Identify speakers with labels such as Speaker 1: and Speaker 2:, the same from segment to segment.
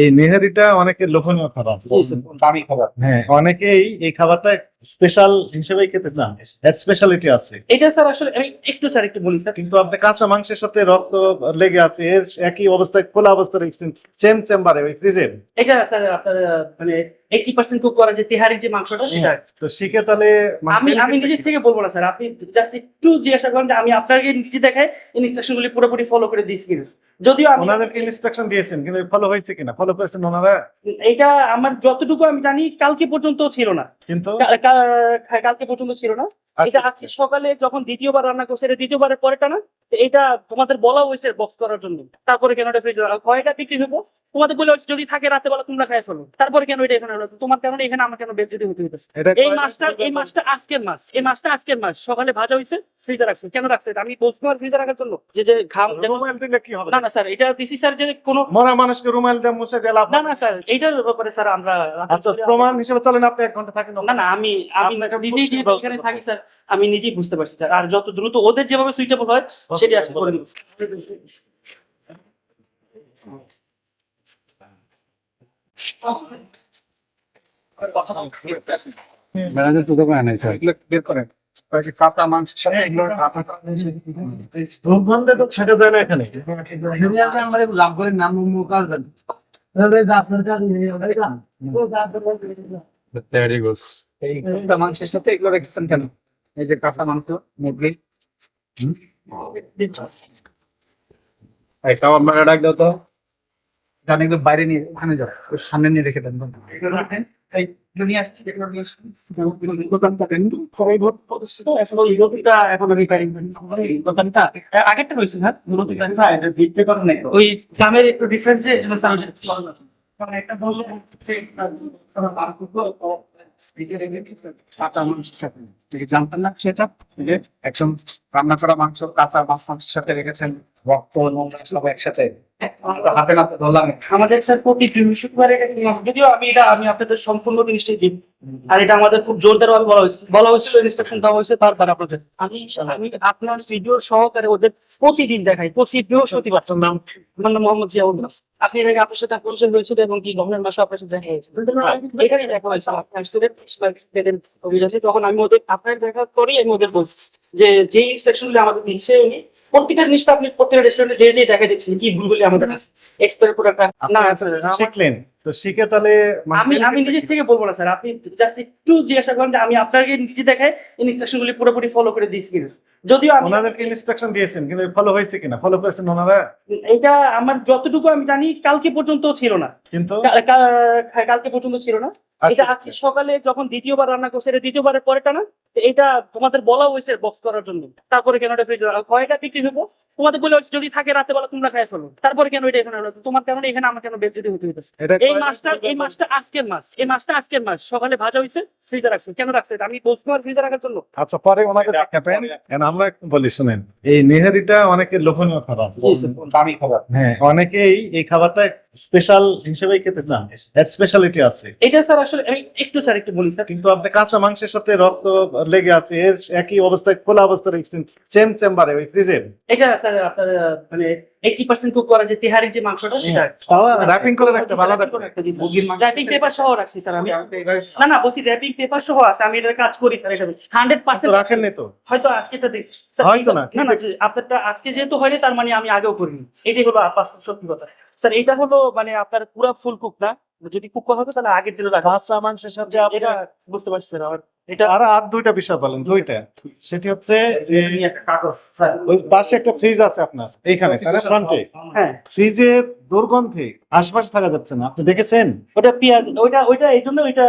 Speaker 1: এই নেহারিটা অনেকের লোভনীয় খাবার।
Speaker 2: দামি খাবার?
Speaker 1: হ্যাঁ অনেকেই এই খাবারটা স্পেশাল হিসেবেই খেতে চান। এর স্পেশালিটি আছে।
Speaker 2: এটা স্যার আসলে আমি একটু স্যার একটু বলি স্যার।
Speaker 1: কিন্তু আপনি কাঁচা মাংসের সাথে রক্ত লেগে আছে এর একই অবস্থায় খোলা অবস্থায় রেখেছেন সেম চেম্বারে ওই ফ্রিজের
Speaker 2: এটা স্যার আপনার মানে এইটি পার্সেন্ট কুক করা যে তিহারির যে মাংসটা সেটা।
Speaker 1: তো শিখে তাহলে
Speaker 2: আমি আমি নিজের থেকে বলব না স্যার। আপনি জাস্ট একটু জিজ্ঞাসা করেন যে আমি আপনাকে নিজে দেখায় ইনস্ট্রাকশন গুলি পুরোপুরি ফলো করে দিয়েছি কিনা। যদিও
Speaker 1: ওনাদেরকে ইনস্ট্রাকশন দিয়েছেন কিন্তু ফলো হয়েছে কিনা? ফলো করেছেন ওনারা?
Speaker 2: এটা আমার যতটুকু আমি জানি কালকে পর্যন্ত ছিল না।
Speaker 1: কিন্তু?
Speaker 2: হ্যাঁ, কালকে পর্যন্ত ছিল না। এটা আজকে সকালে যখন দ্বিতীয়বার রান্না করছে এটা দ্বিতীয়বারের পরেটা না? এটা তোমাদের বলা হয়েছে বক্স করার জন্য। তারপরে কেন এটা ফ্রিজ কয়টা বিক্রি হব? তোমাদের বলে হচ্ছে যদি থাকে রাতে বেলা তোমরা খাই ফেলো। তারপরে কেন এটা এখানে হলো তোমার কারণে এখানে আমার কেন বেদ যদি হতে হইতেছে? এই মাছটা এই মাছটা আজকের মাছ এই মাছটা আজকের মাছ। সকালে ভাজা হয়েছে ফ্রিজে রাখছে। কেন রাখছে? আমি বলছি আমার ফ্রিজে রাখার জন্য। যে যে ঘাম
Speaker 1: দিলে কি হবে?
Speaker 2: না না স্যার এটা দিছি স্যার যে কোনো
Speaker 1: মরা মানুষকে রুমাল দিয়ে মুছে দিলে
Speaker 2: না না স্যার এইটার ব্যাপারে স্যার আমরা
Speaker 1: আচ্ছা প্রমাণ হিসেবে চলেন আপনি এক ঘণ্টা থাকেন।
Speaker 2: না না আমি আমি নিজেই
Speaker 1: বুঝতে
Speaker 2: এখানে থাকি স্যার আমি নিজেই বুঝতে পারছি স্যার। আর যত দ্রুত ওদের যেভাবে সুইটেবল হয় সেটা আজকে করে। দিব
Speaker 3: ম্যানেজার তো দোকানে নাই স্যার।
Speaker 4: বের করেন। মাংসের সাথে এগুলো রান্না করা হয়েছে।
Speaker 1: দুর্গন্ধে তো ছেড়ে দেয় না এখানে।
Speaker 4: লাভ করে নাম মুখ আসবেন
Speaker 3: ভেরি গুড
Speaker 4: এই কাঁচা মাংসের সাথে এগুলো রেখেছেন কেন? এই যে কাঁচা মাংস মুরগি।
Speaker 3: এটাও আপনারা ডাক দাও তো।
Speaker 4: জানি বাইরে নিয়ে ওখানে যাও ওর সামনে নিয়ে রেখে দেন। এই
Speaker 2: আগেরটা রয়েছে স্যার ওই দামের একটু ডিফারেন্স
Speaker 4: একটা বলল জানতেন না সেটা একদম রান্না করা মাংস কাঁচা মাছ মাংসের সাথে রেখেছেন রক্ত নোংরা সব একসাথে। হাতে নাতে ধরলাম।
Speaker 2: আমাদের স্যার প্রতি বৃহস্পতিবার এটা যদিও আমি এটা আমি আপনাদের সম্পূর্ণ জিনিসটাই দিই। আর এটা আমাদের খুব জোরদার ভাবে বলা হয়েছে। বলা হয়েছিল ইনস্ট্রাকশন দেওয়া হয়েছে তারপর আপনাদের। আমি আমি আপনার ভিডিও সহকারে ওদের প্রতিদিন দেখাই। প্রতি বৃহস্পতিবার। নাম। আমার নাম মোহাম্মদ জিয়াউল। আপনি এর আগে আপনার সাথে পরিচয় হয়েছিল এবং কি গভর্নমেন্ট মাসে আপনার সাথে দেখা হয়েছে এখানে দেখা হয়েছে। আপনি আসছিলেন স্টুডেন্ট অভিযানে। তখন আমি ওদের আপনার দেখা করেই আমি ওদের বলছি। যে যে ইনস্ট্রাকশনগুলো আমাদের দিচ্ছে উনি প্রত্যেকটা জিনিসটা আপনি প্রত্যেকটা রেস্টুরেন্টে যে যে দেখা দিচ্ছে কি ভুলগুলি আমাদের আছে। এক্সপায়ার প্রোডাক্ট না
Speaker 1: শিখলেন। তো শিখে তাহলে
Speaker 2: আমি আমি নিজের থেকে বলব না স্যার। আপনি জাস্ট একটু জিজ্ঞাসা করেন যে আমি আপনাকে নিজে দেখায় ইনস্ট্রাকশন গুলি পুরোপুরি ফলো করে দিয়েছি কিনা। যদিও
Speaker 1: ওনাদেরকে ইনস্ট্রাকশন দিয়েছেন কিন্তু ফলো হয়েছে কিনা? ফলো করেছেন ওনারা?
Speaker 2: এটা আমার যতটুকু আমি জানি কালকে পর্যন্ত ছিল না।
Speaker 1: কিন্তু?
Speaker 2: হ্যাঁ, কালকে পর্যন্ত ছিল না। এটা আজকে সকালে যখন দ্বিতীয়বার রান্না করছে এটা দ্বিতীয়বারের পরেটা না? এটা তোমাদের বলা হয়েছে বক্স করার জন্য। তারপরে কেন এটা ফ্রিজ কয়টা বিক্রি হব? তোমাদের বলে হচ্ছে যদি থাকে রাতে বেলা তোমরা খাই ফেলো। তারপরে কেন এটা এখানে হলো? তোমার কারণে এখানে আমার কেন বেদ হতে হইতেছে? এই মাছটা এই মাছটা আজকের মাছ। এই মাছটা আজকের মাছ। সকালে ভাজা হয়েছে ফ্রিজে রাখছে। কেন রাখছে আমি বলছি ফ্রিজে রাখার জন্য।
Speaker 1: আচ্ছা পরে ওনাকে আমরা একটু বলি শুনেন এই নেহারিটা অনেকের লোভনীয় খাবার।
Speaker 4: দামি খাবার।
Speaker 1: হ্যাঁ অনেকেই এই খাবারটা স্পেশাল হিসেবেই খেতে চান। এর স্পেশালিটি আছে।
Speaker 2: এটা স্যার আসলে আমি একটু স্যার একটু বলি স্যার।
Speaker 1: কিন্তু আপনি কাঁচা মাংসের সাথে রক্ত লেগে আছে এর একই অবস্থায় খোলা অবস্থায় রেখেছেন সেম চেম্বারে ওই ফ্রিজের
Speaker 2: এটা স্যার আপনার মানে এইটি পার্সেন্ট কুক করা যে তিহারির যে মাংসটা সেটা
Speaker 1: র্যাপিং করে রাখতে
Speaker 4: মুরগির মাংস
Speaker 2: র্যাপিং পেপার সহ রাখছি স্যার আমি। না না বলছি র্যাপিং পেপার সহ আছে আমি এটার কাজ করি স্যার এটা হান্ড্রেড
Speaker 1: তো
Speaker 2: পার্সেন্ট
Speaker 1: রাখেননি তো?
Speaker 2: হয়তো আজকে দেখছি
Speaker 1: হয়তো না,
Speaker 2: না যে আপনারটা আজকে যেহেতু হয়নি তার মানে আমি আগেও করিনি। এটাই হলো বাস্তব সত্যি কথা। স্যার এটা হলো মানে আপনার পুরো ফুল কুক না? যদি কুক তাহলে আগের দিনও রাখা
Speaker 1: সাথে
Speaker 2: এটা বুঝতে পারছি স্যার আমার এটা
Speaker 1: আর আর দুইটা বিষয় বলেন দুইটা। সেটি হচ্ছে যে ওই পাশে একটা ফ্রিজ আছে আপনার এইখানে ফ্রন্টে
Speaker 2: হ্যাঁ।
Speaker 1: ফ্রিজের দুর্গন্ধে আশপাশে থাকা যাচ্ছে না আপনি দেখেছেন?
Speaker 2: ওটা পেঁয়াজ ওইটা ওইটা এই জন্য ওইটা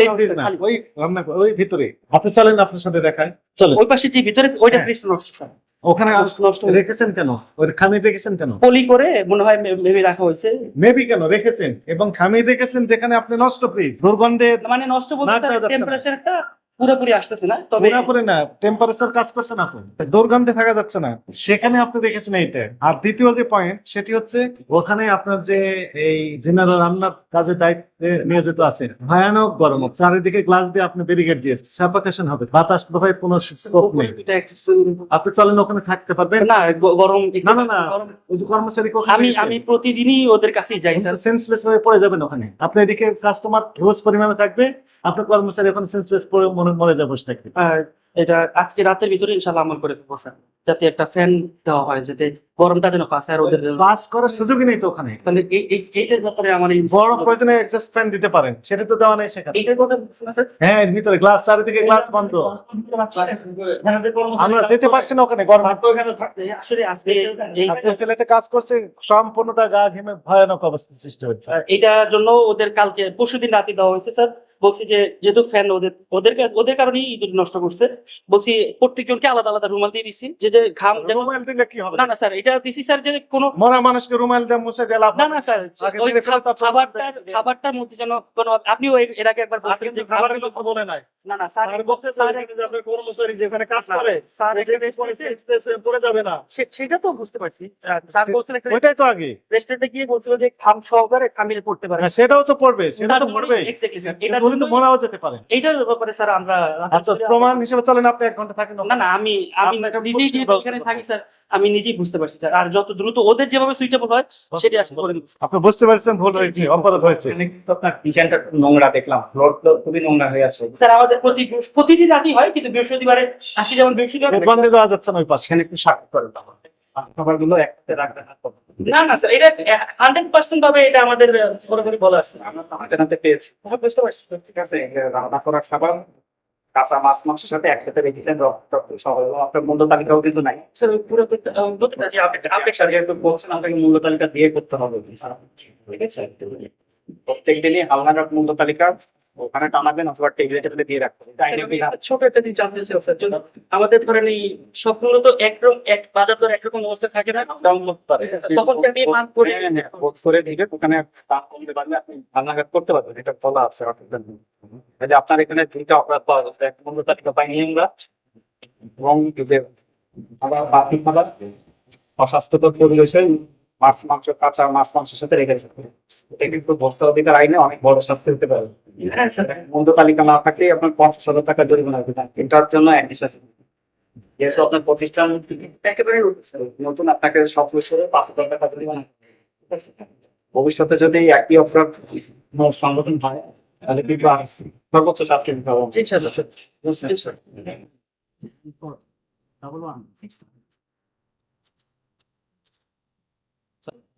Speaker 1: এই ফ্রিজ না ওই রান্না ওই ভিতরে। আপনি চলেন আপনার সাথে দেখায় চলেন।
Speaker 2: ওই পাশে যে ভিতরে ওইটা
Speaker 1: হ্যাঁ।
Speaker 2: ফ্রিজ নষ্ট স্যার।
Speaker 1: ওখানে
Speaker 2: নষ্ট- নষ্ট হয়ে-
Speaker 1: রেখেছেন কেন? ওই খামি রেখেছেন কেন?
Speaker 2: পলি করে মনে হয় মেবি রাখা হয়েছে।
Speaker 1: মেবি কেন রেখেছেন? এবং খামি রেখেছেন যেখানে আপনি নষ্ট ফ্রিজ দুর্গন্ধে
Speaker 2: মানে নষ্ট বলতে। টেম্পারেচারটা পুরোপুরি আসতেছে না তবে
Speaker 1: পুরাপুরি না টেম্পারেচার কাজ করছে না তো। দুর্গন্ধে থাকা যাচ্ছে না। সেখানে আপনি দেখেছেন এইটা। আর দ্বিতীয় যে পয়েন্ট সেটি হচ্ছে ওখানে আপনার যে এই জেনারেল রান্নার কাজে দায়িত্বে নিয়োজিত আছে। ভয়ানক গরম চারিদিকে গ্লাস দিয়ে আপনি ব্যারিকেড দিয়ে সাফাকেশন হবে। বাতাস প্রবাহের কোনো স্কোপ নেই। আপনি চলেন ওখানে থাকতে পারবেন।
Speaker 2: না গরম
Speaker 1: না, না, না। ওই যে কর্মচারী
Speaker 2: আমি আমি প্রতিদিনই ওদের কাছেই যাই স্যার।
Speaker 1: সেন্সলেস হয়ে পড়ে যাবেন ওখানে। আপনি এদিকে কাস্টমার হিউজ পরিমাণে থাকবে। আপনার কর্মচারী ওখানে সেন্সলেস পড়ে মরে মরে যাবে বসে থাকবে।
Speaker 2: এটা আজকে রাতের ভিতরে ইনশাল্লাহ আমল করে ফেলব স্যার। যাতে একটা ফ্যান দেওয়া হয় যাতে গরমটা যেন পাশে আর ওদের
Speaker 1: পাস করার সুযোগই নেই তো ওখানে।
Speaker 2: তাহলে এই এই এইটার ব্যাপারে আমার
Speaker 1: বড় প্রয়োজনে এক্সস্ট ফ্যান দিতে পারেন। সেটা তো দেওয়া নেই সেখানে।
Speaker 2: এইটার কথা
Speaker 1: হ্যাঁ এর ভিতরে গ্লাস চারিদিকে গ্লাস বন্ধ। আমরা যেতে পারছি না ওখানে গরম।
Speaker 2: এই আসলে আজকে এই
Speaker 1: ছেলেটা কাজ করছে সম্পূর্ণটা গা ঘেমে ভয়ানক অবস্থা সৃষ্টি হচ্ছে।
Speaker 2: এটার জন্য ওদের কালকে পরশুদিন রাতে দেওয়া হয়েছে স্যার। বলছি যে যেহেতু ফ্যান ওদের ওদের কাছে ওদের কারণেই ইঁদুর নষ্ট করছে। বলছি প্রত্যেকজনকে আলাদা আলাদা রুমাল দিয়ে দিছি যে যে ঘাম
Speaker 1: রুমাল দিলে কি হবে?
Speaker 2: না না স্যার এটা দিছি স্যার যে কোনো
Speaker 1: মরা মানুষকে রুমাল দিয়ে মুছে লাভ
Speaker 2: না না স্যার ওই খাবারটার খাবারটার মধ্যে যেন কোনো আপনিও এর- এর আগে একবার বলছিলেন যে খাবারের
Speaker 5: কথা বলে নাই।
Speaker 2: না না স্যার
Speaker 5: স্যার বলছে
Speaker 2: স্যার
Speaker 5: যে আপনার কর্মচারী যেখানে কাজ করে
Speaker 2: স্যার
Speaker 5: হয়ে পড়ে যাবে না।
Speaker 2: সেটা তো বুঝতে পারছি। আহ, স্যার বলছিলেন
Speaker 1: ওইটাই তো আগে।
Speaker 2: রেস্টুরেন্টে গিয়ে বলছিল যে খাম সহকারে খামিলে পড়তে পারে।
Speaker 1: হ্যাঁ, সেটাও তো পড়বে সেটা তো পড়বে
Speaker 2: exactly, স্যার।
Speaker 1: এটা বলে তো মরাও যেতে পারে।
Speaker 2: এইটার ব্যাপারে স্যার আমরা
Speaker 1: আচ্ছা প্রমাণ হিসেবে চলেন আপনি এক ঘণ্টা থাকেন
Speaker 2: না না আমি আমি নিজেই এখানে থাকি স্যার আমি নিজেই বুঝতে পারছি স্যার। আর যত দ্রুত ওদের যেভাবে সুইটেবল হয় সেটা আসলে করে। দিব
Speaker 1: আপনি বুঝতে পারছেন ভুল হয়েছে অপরাধ হয়েছে।
Speaker 4: আপনার কিচেনটা নোংরা দেখলাম ফ্লোর তো খুবই নোংরা হয়ে আছে।
Speaker 2: স্যার আমাদের প্রতি প্রতিদিন রাতই হয় কিন্তু বৃহস্পতিবারে আজকে যেমন বৃহস্পতিবার
Speaker 1: বন্ধে যাওয়া যাচ্ছে না ওই পাশে।
Speaker 4: একটু সাক্ষী করে দাও খাবারগুলো একসাথে রাখবেন না
Speaker 2: না স্যার এটা হান্ড্রেড পার্সেন্ট ভাবে এটা আমাদের সরাসরি বলা আছে
Speaker 4: আমরা পেয়েছি।
Speaker 2: হ্যাঁ, বুঝতে পারছি।
Speaker 4: ঠিক আছে রান্না করার খাবার কাঁচা মাছ মাংসের সাথে একসাথে রেখেছেন আপনার মূল্য তালিকাও কিন্তু নাই।
Speaker 2: আপডেট
Speaker 4: স্যার যেহেতু বলছেন আপনাকে মূল্য তালিকা দিয়ে করতে হবে। ঠিক আছে। প্রত্যেক দিনই হালনার মূল্য তালিকা ওখানে টানাবেন অথবা টেবিলে টেবিলে দিয়ে রাখবেন।
Speaker 2: ছোট একটা জিনিস জানতে চাই স্যার জন্য। আমাদের ধরেন এই সবগুলো তো একরকম এক বাজার দর একরকম অবস্থা থাকে না।
Speaker 4: ডাউন করতে পারে।
Speaker 2: তখন কি আমি মান করে-
Speaker 4: হ্যাঁ, হ্যাঁ, করে দিবে ওখানে দাম কমতে পারবে আপনি হালনাগাদ করতে পারবেন। এটা বলা আছে। যে আপনার এখানে দুইটা অপরাধ পাওয়া যাচ্ছে এক তালিকা পাইনি আমরা। এবং আবার বাকি খাবার অস্বাস্থ্যকর পরিবেশে মাছ মাংস কাঁচা মাছ মাংসের সাথে রেখেছে এটা কিন্তু ভোক্তা অধিকার আইনে অনেক বড় শাস্তি হতে পারে।
Speaker 2: হ্যাঁ স্যার
Speaker 4: তালিকা না থাকলে আপনার পঞ্চাশ হাজার টাকা জরিমানা হয়। এটার জন্য একই শাস্তি। যেহেতু আপনার প্রতিষ্ঠান
Speaker 2: একেবারে
Speaker 4: নতুন আপনাকে সব কিছু পাঁচ হাজার টাকা জরিমানা ভবিষ্যতে যদি একই অপরাধ সংগঠন হয় তাহলে কিন্তু সর্বোচ্চ শাস্তি দিতে হবে
Speaker 2: জি স্যার স্যার
Speaker 4: বুঝছেন?
Speaker 2: জি, স্যার
Speaker 4: আপনি তো জরিমানা
Speaker 2: নতুনটার জন্য আমি দিয়ে আসি ওটা প্লেস করি
Speaker 4: টাকা দেন।
Speaker 2: স্ক্রিনটা নিয়ে দেন